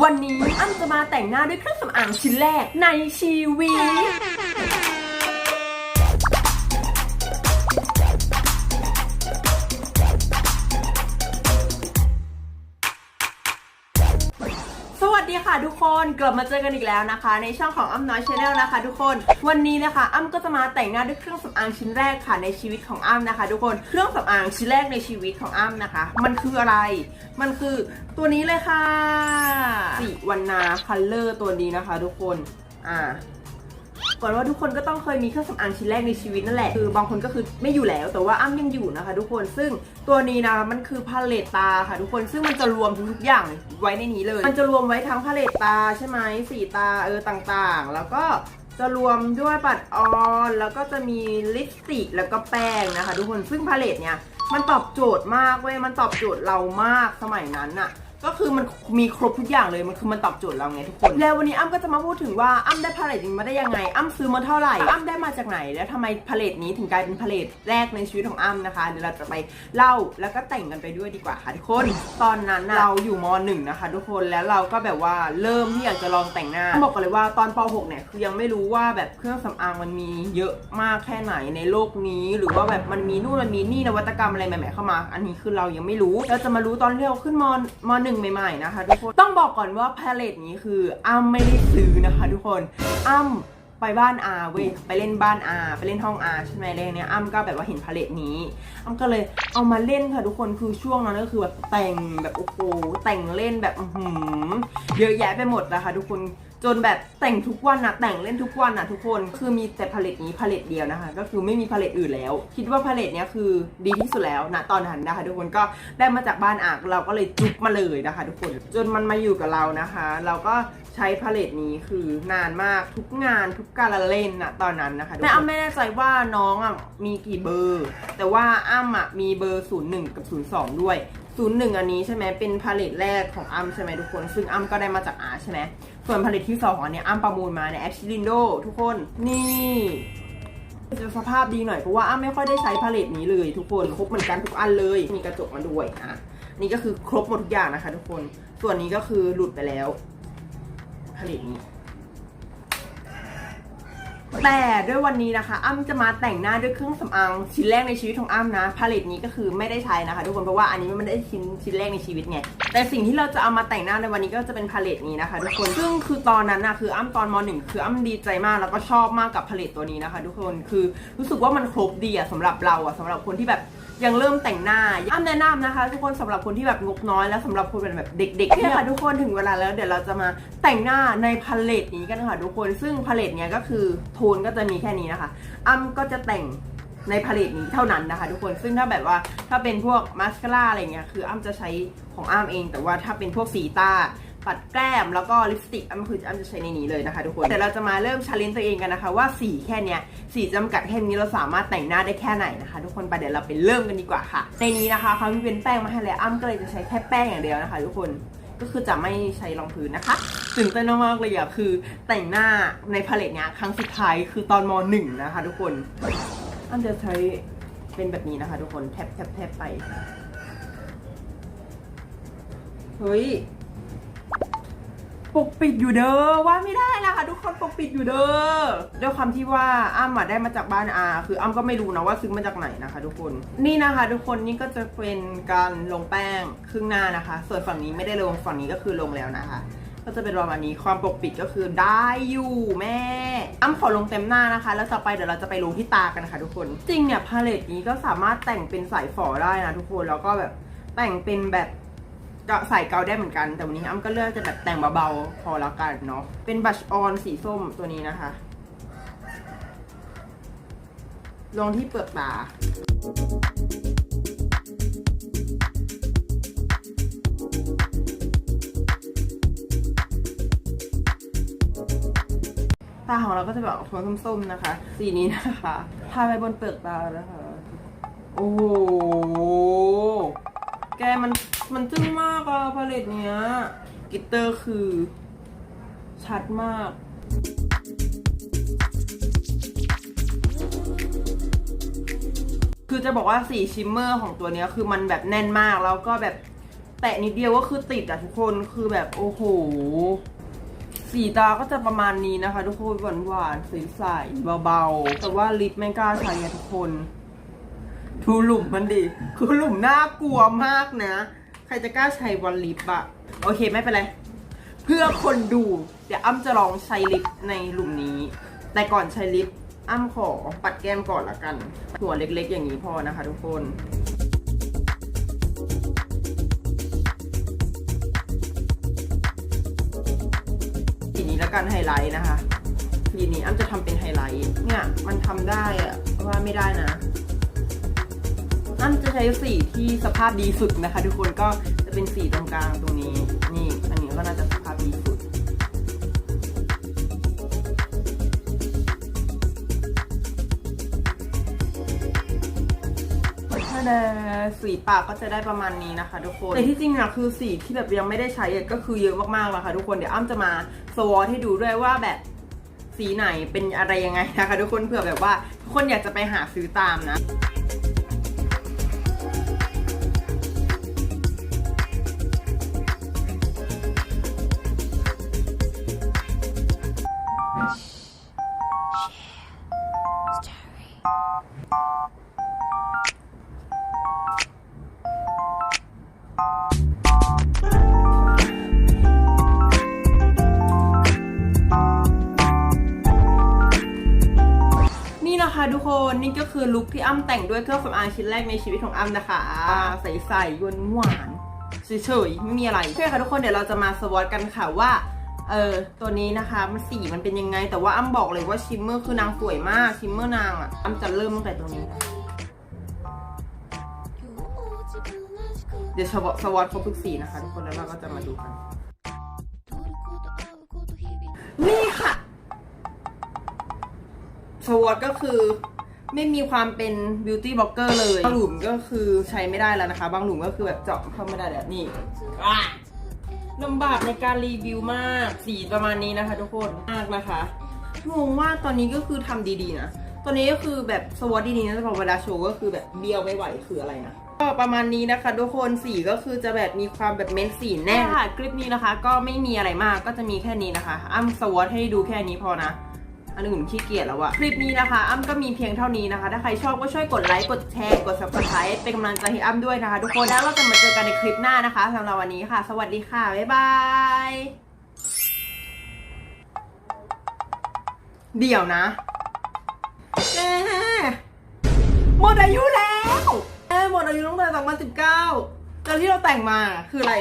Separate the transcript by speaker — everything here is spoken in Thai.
Speaker 1: วันนี้อ้ำจะมาแต่งหน้าด้วยเครื่องสำอางชิ้นแรกในชีวิต ดีค่ะทุกคนกลับมาเจอกันอีกแล้วนะคะ ในช่องของอ้ำน้อยชาแนลนะคะ ทุกคนวันนี้นะคะอ้ำก็จะมาแต่งหน้าด้วยเครื่องสำอางชิ้นแรกค่ะในชีวิตของอ้ำนะคะ ทุกคนเครื่องสำอางชิ้นแรกในชีวิตของอ้ำนะคะ มันคืออะไร มันคือตัวนี้เลยค่ะสีวันนาคัลเลอร์ตัวนี้นะคะ ทุกคนอ่า ก่อนว่าทุกคนก็ต้องเคยมีเครื่องสำอางชิ้นแรกในชีวิตนั่นแหละ คือบางคนก็คือไม่อยู่แล้ว แต่ว่าอ้ำยังอยู่นะคะ ทุกคน ซึ่งตัวนี้นะมันคือพาเลตตาค่ะ ทุกคน ซึ่งมันจะรวมทุกอย่างไว้ในนี้เลย มันจะรวมไว้ทั้งพาเลตตาใช่ไหมสีตาเออต่างๆ แล้วก็จะรวมด้วยปัดออนแล้วก็จะมีลิปสติกแล้วก็แป้งนะคะ ทุกคน ซึ่งพาเลตเนี่ยมันตอบโจทย์มากเว้ย มันตอบโจทย์เรามากสมัยนั้นอะ ก็คือมันมีครบทุกอย่างเลยมันคือมันตอบโจทย์เราไงทุกคน แล้ววันนี้อ้ำก็จะมาพูดถึงว่าอ้ำได้พาเลตนี้มาได้ยังไง อ้ำซื้อมาเท่าไหร่ อ้ำได้มาจากไหน แล้วทำไมพาเลตนี้ถึงกลายเป็นพาเลตแรกในชีวิตของอ้ำนะคะเดี๋ยวเราจะไปเล่าแล้วก็แต่งกันไปด้วยดีกว่าค่ะทุกคน ตอนนั้นเราอยู่มหนึ่งนะคะทุกคนแล้วเราก็แบบว่าเริ่มที่อยากจะลองแต่งหน้าบอกกันเลยว่าตอนป .6 เนี่ยคือยังไม่รู้ว่าแบบเครื่องสำอางมันมีเยอะมากแค่ไหนในโลกนี้ หรือว่าแบบมันมีนู่นมันมีนี่นวัตกรรมอะไรใหม่ๆเข้ามา อันนี้คือเรายังไม่รู้เราจะมารู้ตอนที่เราขึ้นมมหนึ่งใหม่ๆนะคะทุกคน ต้องบอกก่อนว่าพาเลตนี้คืออ้ำไม่ได้ซื้อนะคะทุกคน อ้ำไปบ้านอาเว้ยไปเล่นบ้านอาไปเล่นห้องอาใช่ไหมเล่นเนี้ยอ้ำก็แบบว่าเห็นพาเลตนี้ อ้ำก็เลยเอามาเล่นค่ะทุกคนคือช่วงนั้นก็คือแบบแต่งแบบโอ้โหแต่งเล่นแบบอื้อหือเยอะแยะไปหมดนะคะทุกคน จนแบบแต่งทุกวันอะแต่งเล่นทุกวันอะทุกคนคือมีแต่พาเลตนี้พาเลตเดียวนะคะ ก็คือไม่มีพาเลตอื่นแล้ว คิดว่าพาเลตเนี้ยคือดีที่สุดแล้วนะตอนนั้นนะคะ ทุกคนก็ได้มาจากบ้านอากเราก็เลยจุกมาเลยนะคะ ทุกคนจนมันมาอยู่กับเรานะคะ เราก็ใช้พาเลตนี้คือนานมากทุกงานทุกการละเล่นอะตอนนั้นนะคะแต่อ้ำไม่แน่ใจว่าน้องอะมีกี่เบอร์ แต่ว่าอ้ำอะมีเบอร์ 01 กับ 02 ด้วย ศูนย์หนึ่งอันนี้ใช่ไหมเป็นพาเลตแรกของอ้ำใช่ไหมทุกคน ซึ่งอ้ำก็ได้มาจากอาใช่ไหมส่วนพาเลตที่สองอันเนี้ยอ้ำประมูลมาในแอปชิลินโดทุกคนนี่จะสภาพดีหน่อยเพราะว่าอ้ำไม่ค่อยได้ใช้พาเลตนี้เลย ทุกคนครบเหมือนกันทุกอันเลย มีกระจกมาด้วยอะนี่ก็คือครบหมดทุกอย่างนะคะ ทุกคนส่วนนี้ก็คือหลุดไปแล้วพาเลตนี้ แต่ด้วยวันนี้นะคะ อ้ำจะมาแต่งหน้าด้วยเครื่องสำอางชิ้นแรกในชีวิตของอ้ำนะพาเลตนี้ก็คือไม่ได้ใช้นะคะ ทุกคนเพราะว่าอันนี้มันไม่ได้ชิ้นชิ้นแรกในชีวิตไงแต่สิ่งที่เราจะเอามาแต่งหน้าในวันนี้ก็จะเป็นพาเลตนี้นะคะ ทุกคนซึ่งคือตอนนั้นนะคืออ้ำตอนมหนึ่งคืออ้ำดีใจมากแล้วก็ชอบมากกับพาเลตตัวนี้นะคะ ทุกคนคือรู้สึกว่ามันครบดีอะสำหรับเราอะสำหรับคนที่แบบ ยังเริ่มแต่งหน้าอ้ำแนะนำนะคะ ทุกคนสำหรับคนที่แบบงบน้อยแล้วสำหรับคนเป็นแบบเด็กๆเนี่ยค่ะทุกคนถึงเวลาแล้วเดี๋ยวเราจะมาแต่งหน้าในพาเลตนี้กันค่ะทุกคนซึ่งพาเลตเนี้ยก็คือโทนก็จะมีแค่นี้นะคะ อ้ำก็จะแต่งในพาเลตนี้เท่านั้นนะคะ ทุกคนซึ่งถ้าแบบว่าถ้าเป็นพวกมาสคาร่าอะไรเงี้ยคืออ้ำจะใช้ของอ้ำเอง แต่ว่าถ้าเป็นพวกสีตา ปัดแก้มแล้วก็ลิปสติกอ้ำคืออ้ำจะใช้ในนี้เลยนะคะ ทุกคนแต่เราจะมาเริ่มชาเลนจ์ตัวเองกันนะคะ ว่าสีแค่เนี้ยสีจำกัดแค่นี้เราสามารถแต่งหน้าได้แค่ไหนนะคะ ทุกคนไปเดี๋ยวเราไปเริ่มกันดีกว่าค่ะในนี้นะคะเขามีเป็นแป้งมาให้แล้วอ้ำก็เลยจะใช้แค่แป้งอย่างเดียวนะคะ ทุกคนก็คือจะไม่ใช้รองพื้นนะคะตื่นเต้นมากๆเลยอะคือแต่งหน้าในพาเลตเนี้ยครั้งสุดท้ายคือตอนมหนึ่งนะคะ ทุกคนอันจะใช้เป็นแบบนี้นะคะ ทุกคนแทบแทบแทบไปเฮ้ย ปกปิดอยู่เด้อว่าไม่ได้นะคะทุกคนปกปิดอยู่เด้อด้วยความที่ว่าอ้ำอะได้มาจากบ้านอาคืออ้ำก็ไม่รู้นะว่าซื้อมาจากไหนนะคะ ทุกคนนี่นะคะ ทุกคนนี่ก็จะเป็นการลงแป้งครึ่งหน้านะคะ ส่วนฝั่งนี้ไม่ได้ลงฝั่งนี้ก็คือลงแล้วนะคะ ก็จะเป็นประมาณนี้ความปกปิดก็คือได้อยู่แม่ อ้ำขอลงเต็มหน้านะคะ แล้วต่อไปเดี๋ยวเราจะไปลงที่ตากันนะคะ ทุกคนจริงเนี่ยพาเลตนี้ก็สามารถแต่งเป็นสายฝอได้นะทุกคนแล้วก็แบบแต่งเป็นแบบ ใส่เกาได้เหมือนกัน แต่วันนี้อ้ำก็เลือกจะแบบแต่งเบาๆพอแล้วกันเนาะ เป็นบัชออนสีส้มตัวนี้นะคะ ลงที่เปลือกตาตาของเราก็จะแบบออกโทนส้มๆนะคะ สีนี้นะคะทาไปบนเปลือกตานะคะ โอ้โห กมันมันจึ้งมากอะพาเลตเนี้ยกิตเตอร์คือ ชัดมากคือจะบอกว่าสีชิมเมอร์ของตัวเนี้ยคือมันแบบแน่นมากแล้วก็แบบแตะนิดเดียวก็คือติดอะทุกคนคือแบบโอ้โห สีตาก็จะประมาณนี้นะคะ ทุกคนหวานหวานๆใสๆเบาๆ แต่ว่าลิปไม่กล้าใช้อะทุกคน ดูหลุมมันดิ คือหลุมน่ากลัวมากนะ ใครจะกล้าใช้วันลิปอะโอเคไม่เป็นไร เพื่อคนดู เดี๋ยวอ้ำจะลองใช้ลิปในหลุมนี้ แต่ก่อนใช้ลิปอ้ำขอปัดแก้มก่อนละกัน หัวเล็กๆอย่างนี้พอนะคะทุกคนสีนี้แล้วกันไฮไลท์นะคะสีนี้อ้ำจะทำเป็นไฮไลท์ เนี่ยมันทำได้อะว่าไม่ได้นะ อ้ำจะใช้สีที่สภาพดีสุดนะคะ ทุกคนก็จะเป็นสีตรงกลางตรงนี้ นี่ อันนี้ก็น่าจะสภาพดีสุดถ้าแดสีปากก็จะได้ประมาณนี้นะคะ ทุกคน แต่ที่จริงอะคือสีที่แบบยังไม่ได้ใช้ก็คือเยอะมากๆแล้วค่ะ ทุกคน เดี๋ยวอ้ำจะมาสวอตให้ดูด้วยว่าแบบสีไหนเป็นอะไรยังไงนะคะ ทุกคนเผื่อแบบว่าทุกคนอยากจะไปหาซื้อตามนะ ทุกคนนี่ก็คือลุคที่อ้ำแต่งด้วยเครื่องสำอางชิ้นแรกในชีวิตของอ้ำนะคะ ใสๆหวานหวานเฉยๆไม่มีอะไรโอเคค่ะทุกคนเดี๋ยวเราจะมาสวอตกันค่ะว่าเออตัวนี้นะคะมันสีมันเป็นยังไง แต่ว่าอ้ำบอกเลยว่าชิมเมอร์คือนางสวยมากชิมเมอร์นางอะอ้ำจะเริ่มตั้งแต่ตรงนี้นะเดี๋ยวสวอตสวอตครบทุกสีนะคะ ทุกคนแล้วเราก็จะมาดูกัน สวอตก็คือไม่มีความเป็นบิวตี้บล็อกเกอร์เลยบางหลุมก็คือใช้ไม่ได้แล้วนะคะ บางหลุมก็คือแบบเจาะเข้าไม่ได้แบบนี่อะลำบากในการรีวิวมาก สีประมาณนี้นะคะทุกคนมากนะคะงงมาตอนนี้ก็คือทำดีๆนะ ตอนนี้ก็คือแบบสวอตดีๆนะแต่พอเวลาโชว์ก็คือแบบเบี้ยวไม่ไหวคืออะไรนะก็ประมาณนี้นะคะ ทุกคนสีก็คือจะแบบมีความแบบเม้นสีแน่ค่ะ คลิปนี้นะคะ ก็ไม่มีอะไรมากก็จะมีแค่นี้นะคะอ้ำสวอตให้ดูแค่นี้พอนะ อันอื่นขี้เกียจแล้วอะคลิปนี้นะคะ อ้ำก็มีเพียงเท่านี้นะคะ ถ้าใครชอบก็ช่วยกดไลค์ กดแชร์ กด subscribe เป็นกำลังใจให้อ้ำด้วยนะคะ ทุกคน แล้วเราจะมาเจอกันในคลิปหน้านะคะสำหรับวันนี้ค่ะ สวัสดีค่ะ บ๊ายบาย เดี๋ยวนะแกหมดอายุแล้วเอ้หมดอายุตั้งแต่2019แต่ที่เราแต่งมาคืออะไร